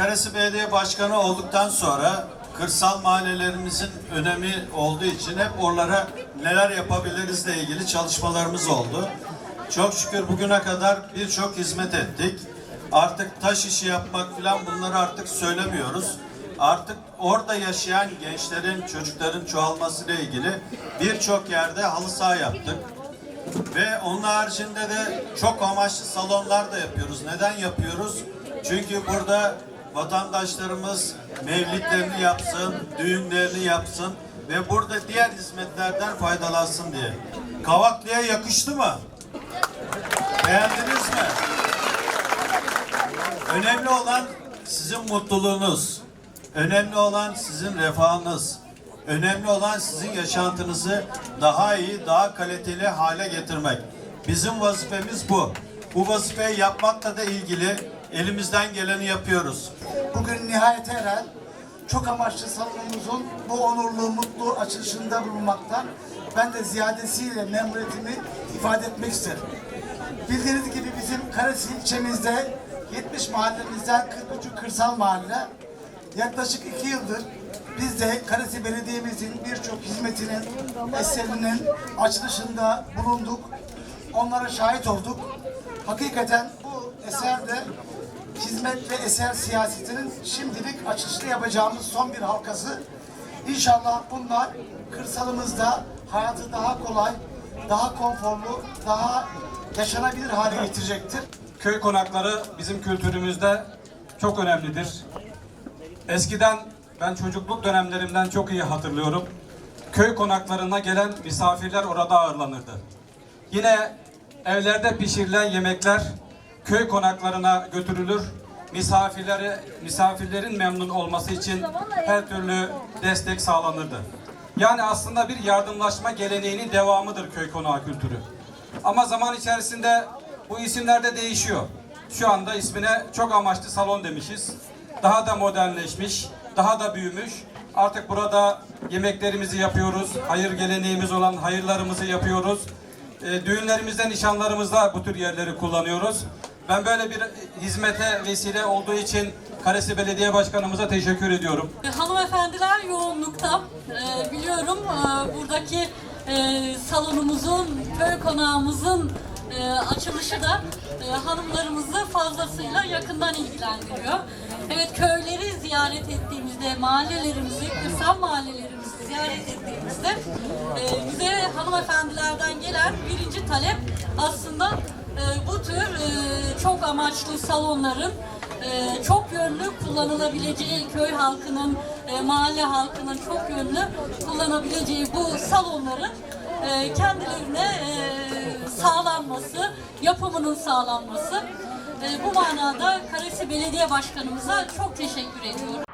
Karası Belediye Başkanı olduktan sonra kırsal mahallelerimizin önemi olduğu için hep oralara neler yapabilirizle ilgili çalışmalarımız oldu. Çok şükür bugüne kadar birçok hizmet ettik. Artık taş işi yapmak falan bunları artık söylemiyoruz. Artık orada yaşayan gençlerin, çocukların çoğalmasıyla ilgili birçok yerde halı saha yaptık. Ve onun haricinde de çok amaçlı salonlar da yapıyoruz. Neden yapıyoruz? Çünkü burada vatandaşlarımız mevlidlerini yapsın, düğünlerini yapsın ve burada diğer hizmetlerden faydalansın diye. Kavaklı'ya yakıştı mı? Beğendiniz mi? Önemli olan sizin mutluluğunuz. Önemli olan sizin refahınız. Önemli olan sizin yaşantınızı daha iyi, daha kaliteli hale getirmek. Bizim vazifemiz bu. Bu vazifeyi yapmakla da ilgili elimizden geleni yapıyoruz. Bugün nihayete eren çok amaçlı salonumuzun bu onurlu, mutlu açılışında bulunmaktan ben de ziyadesiyle memnuniyetimi ifade etmek isterim. Bildiğiniz gibi bizim Karasi ilçemizde 70 mahallemizden 43'ü kırsal mahalle. Yaklaşık iki yıldır biz de Karasi Belediye'mizin birçok hizmetinin, eserinin açılışında bulunduk. Onlara şahit olduk. Hakikaten bu eserde hizmet ve eser siyasetinin şimdilik açılışta yapacağımız son bir halkası. İnşallah bunlar kırsalımızda hayatı daha kolay, daha konforlu, daha yaşanabilir hale getirecektir. Köy konakları bizim kültürümüzde çok önemlidir. Eskiden ben çocukluk dönemlerimden çok iyi hatırlıyorum. Köy konaklarına gelen misafirler orada ağırlanırdı. Yine evlerde pişirilen yemekler köy konaklarına götürülür. Misafirleri, misafirlerin memnun olması için her türlü destek sağlanırdı. Yani aslında bir yardımlaşma geleneğinin devamıdır köy konağı kültürü. Ama zaman içerisinde bu isimler de değişiyor. Şu anda ismine çok amaçlı salon demişiz. Daha da modernleşmiş, daha da büyümüş. Artık burada yemeklerimizi yapıyoruz. Hayır geleneğimiz olan hayırlarımızı yapıyoruz. E, düğünlerimizde, nişanlarımızda bu tür yerleri kullanıyoruz. Ben böyle bir hizmete vesile olduğu için Karesi Belediye Başkanımıza teşekkür ediyorum. Hanımefendiler yoğunlukta. Ee, biliyorum e, buradaki e, salonumuzun, köy konağımızın e, açılışı da e, hanımlarımızı fazlasıyla yakından ilgilendiriyor. Evet köyleri ziyaret ettiğimizde, mahallelerimizi, kırsal mahallelerimizi ziyaret ettiğimizde e, bize hanımefendilerden gelen birinci talep aslında e, bu tür e, çok amaçlı salonların e, çok yönlü kullanılabileceği köy halkının, e, mahalle halkının çok yönlü kullanabileceği bu salonların e, kendilerine e, sağlanması, yapımının sağlanması. E, bu manada Karesi Belediye Başkanımıza çok teşekkür ediyorum.